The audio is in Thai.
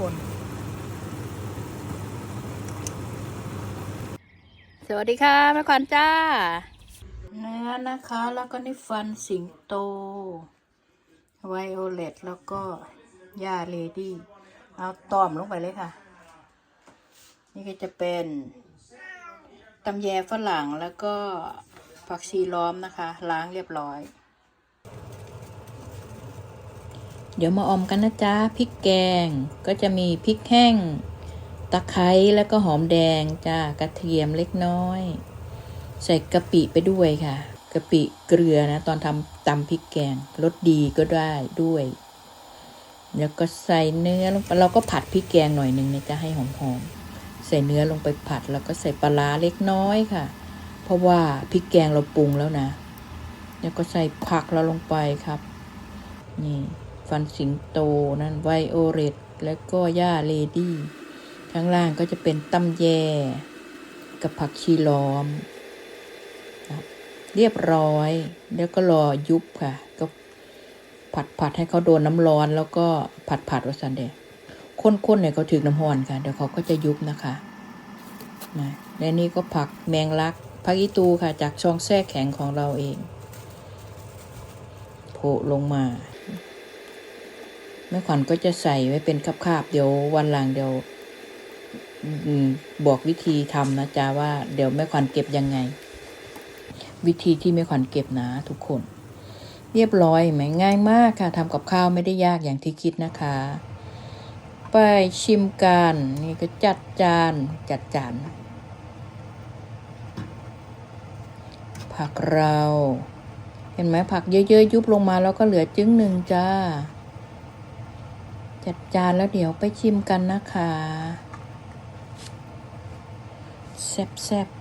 คน สวัสดีค่ะแม่ขวัญจ้า เนื้อนะคะ แล้วก็นี่ฟันสิงโต ไวโอเลตแล้วก็ย่าเลดี้ เอาตอมลงไปเลยค่ะ นี่ก็จะเป็นตำแยฝรั่งแล้วก็ผักชีล้อมนะคะ ล้างเรียบร้อย เดี๋ยวมาออมกันนะจ๊ะพริกแกงก็จะมีพริกแห้ง ตะไคร้แล้วก็หอมแดงจ้ากระเทียมเล็กน้อย ใส่กะปิไปด้วยค่ะกะปิเกลือนะ ตอนทำตำพริกแกงรสดีก็ได้ด้วย แล้วก็ใส่เนื้อลงไปเราก็ผัดพริกแกงหน่อยหนึ่งนะจะให้หอมๆใส่เนื้อลงไปผัด แล้วก็ใส่ปลาร้าเล็กน้อยค่ะ เพราะว่าพริกแกงเราปรุงแล้วนะ แล้วก็ใส่ผักเราลงไปครับ นี่ ฟันสิงโตนั่นไวโอเรตแล้วก็ย่าเลดี้ข้างล่างก็จะเป็นตำแย กับผักชีล้อม เรียบร้อยแล้วก็รอยุบค่ะ ก็ผัดผัดให้เขาโดนน้ำร้อน แล้วก็ผัดผัดวัสันเดข้นๆเนี่ยเขาถึงน้ำร้อนค่ะ เดี๋ยวเขาก็จะยุบนะคะนะและนี่ก็ผักแมงลักผักอีตูค่ะจากช่องแทรกแข็งของเราเองโผล่ลงมา แม่ขวัญก็จะใส่ไว้เป็นคาบๆเดี๋ยววันหลังเดี๋ยวบอกวิธีทำนะจ๊ะว่าเดี๋ยวแม่ขวัญเก็บยังไง วิธีที่แม่ขวัญเก็บนะทุกคน เรียบร้อยไหมง่ายมากค่ะทำกับข้าวไม่ได้ยากอย่างที่คิดนะคะ ไปชิมกันนี่ก็จัดจานจัดจานผักเรา เห็นไหมผักเยอะๆยุบลงมาแล้วก็เหลือจึ้งหนึ่งจ้า จัดจานแล้วเดี๋ยวไปชิมกันนะคะ แซ่บๆ